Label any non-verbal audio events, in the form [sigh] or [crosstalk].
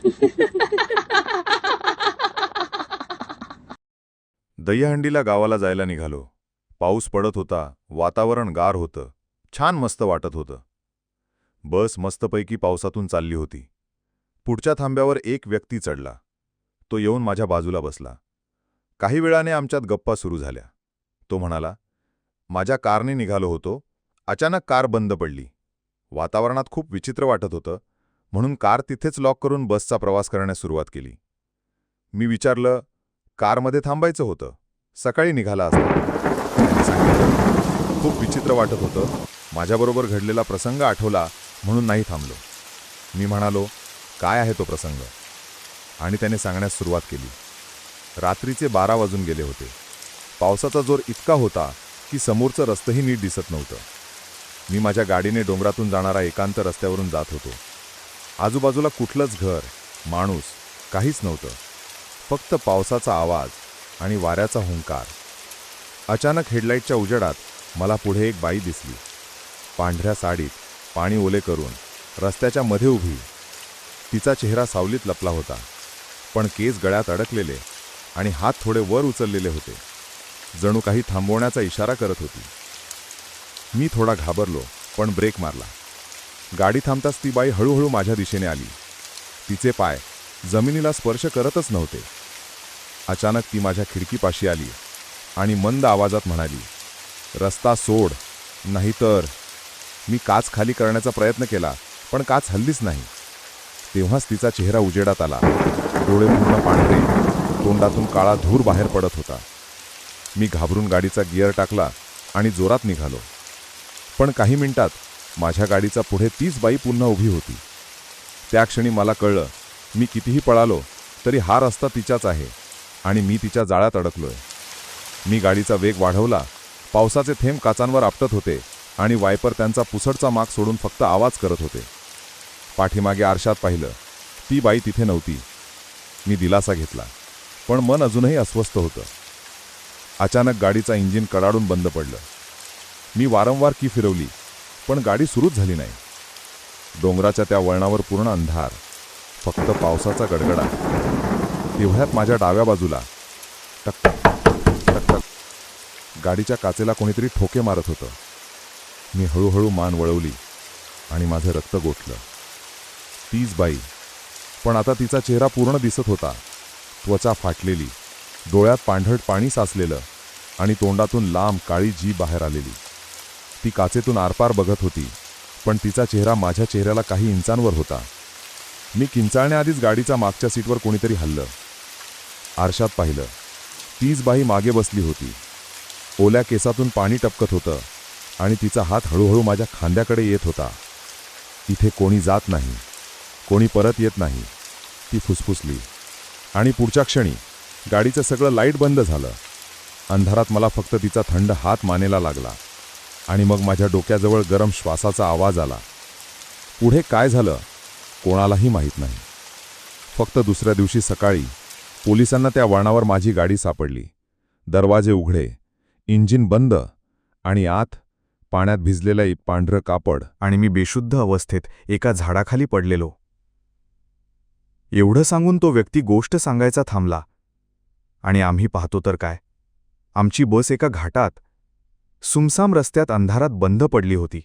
[laughs] दहीहंडीला गावाला जायला निघालो. पाऊस पडत होता वातावरण गार होतं छान मस्त वाटत होतं. बस मस्तपैकी पावसातून चालली होती. पुढच्या थांब्यावर एक व्यक्ती चढला. तो येऊन माझ्या बाजूला बसला. काही वेळाने आमच्यात गप्पा सुरू झाल्या. तो म्हणाला माझ्या कारने निघालो होतो. अचानक कार बंद पडली. वातावरणात खूप विचित्र वाटत होतं. म्हणून कार तिथेच लॉक करून बसचा प्रवास करण्यास सुरुवात केली. मी विचारलं कारमध्ये थांबायचं होतं. सकाळी निघाला असता. खूप विचित्र वाटत होतं. माझ्याबरोबर घडलेला प्रसंग आठवला म्हणून नाही थांबलो. मी म्हणालो काय आहे तो प्रसंग? आणि त्याने सांगण्यास सुरुवात केली रात्रीचे बारा वाजून गेले होते. पावसाचा जोर इतका होता की समोरचं रस्तंही नीट दिसत नव्हतं. मी माझ्या गाडीने डोंगरातून जाणारा एकांत रस्त्यावरून जात होतो. आजूबाजूला कुठलंच घर माणूस काहीच नव्हतं. फक्त पावसाचा आवाज आणि वाऱ्याचा हुंकार. अचानक हेडलाईटच्या उजेडात मला पुढे एक बाई दिसली. पांढऱ्या साडीत पाणी ओले करून रस्त्याच्या मध्ये उभी. तिचा चेहरा सावलीत लपला होता पण केस गळ्यात अडकलेले आणि हात थोडे वर उचललेले होते. जणू काही थांबवण्याचा इशारा करत होती. मी थोडा घाबरलो पण ब्रेक मारला. गाडी थांबताच ती बाई हळूहळू माझ्या दिशेने आली. तिचे पाय जमिनीला स्पर्श करतच नव्हते. अचानक ती माझ्या खिडकीपाशी आली आणि मंद आवाजात म्हणाली रस्ता सोड नाहीतर मी काच खाली करण्याचा प्रयत्न केला पण काच हल्लीच नाही. तेव्हाच तिचा चेहरा उजेडात आला. डोळे पूर्ण पांढरे तोंडातून काळा धूर बाहेर पडत होता. मी घाबरून गाडीचा गिअर टाकला आणि जोरात निघालो. पण काही मिनिटात माझ्या गाडीचा पुढे तीच बाई पुन्हा उभी होती. त्या क्षणी मला कळलं मी कितीही पळालो तरी हा रस्ता तिच्याच आहे आणि मी तिच्या जाळ्यात अडकलोय. मी गाडीचा वेग वाढवला पावसाचे थेंब काचांवर आपटत होते आणि वायपर त्यांचा पुसटचा माग सोडून फक्त आवाज करत होते. पाठीमागे आरशात पाहिलं ती बाई तिथे नव्हती. मी दिलासा घेतला पण मन अजूनही अस्वस्थ होतं. अचानक गाडीचा इंजिन कडाडून बंद पडलं. मी वारंवार की फिरवली पण गाडी सुरूच झाली नाही. डोंगराच्या त्या वळणावर पूर्ण अंधार. फक्त पावसाचा गडगडा. तेवढ्यात माझ्या डाव्या बाजूला. टकटक टकटक गाडीच्या काचेला कोणीतरी ठोके मारत होतं. मी हळूहळू मान वळवली आणि माझं रक्त गोठलं. तीच बाई. पण आता तिचा चेहरा पूर्ण दिसत होता. त्वचा फाटलेली. डोळ्यात पांढरट पाणी साचलेलं आणि तोंडातून लांब काळी जी बाहेर आलेली. ती काचेतून आरपार बघत होती पण तिचा चेहरा माझ्या चेहऱ्याला काही इंचांवर होता. मी किंचाळण्याआधीच गाडीचा मागच्या सीटवर कोणीतरी हल्लं. आरशात पाहिलं तीच बाई मागे बसली होती. ओल्या केसातून पाणी टपकत होतं आणि तिचा हात हळूहळू माझ्या खांद्याकडे येत होता. इथे कोणी जात नाही कोणी परत येत नाही. ती फुसफुसली. आणि पुढच्या क्षणी गाडीचं सगळं लाइट बंद झालं. अंधारात मला फक्त तिचा थंड हात मानेला लागला. आणि मग माझ्या डोक्याजवळ गरम श्वासाचा आवाज आला. पुढे काय झालं कोणालाही माहीत नाही. फक्त दुसऱ्या दिवशी सकाळी पोलिसांना त्या वळणावर माझी गाडी सापडली. दरवाजे उघडे इंजिन बंद आणि आत पाण्यात भिजलेलं एक पांढरं कापड आणि मी बेशुद्ध अवस्थेत एका झाडाखाली पडलेलो. एवढं सांगून तो व्यक्ती गोष्ट सांगायचा थांबला. आणि आम्ही पाहतो तर काय? आमची बस एका घाटात सुमसाम रस्त्यात अंधारात बंद पडली होती.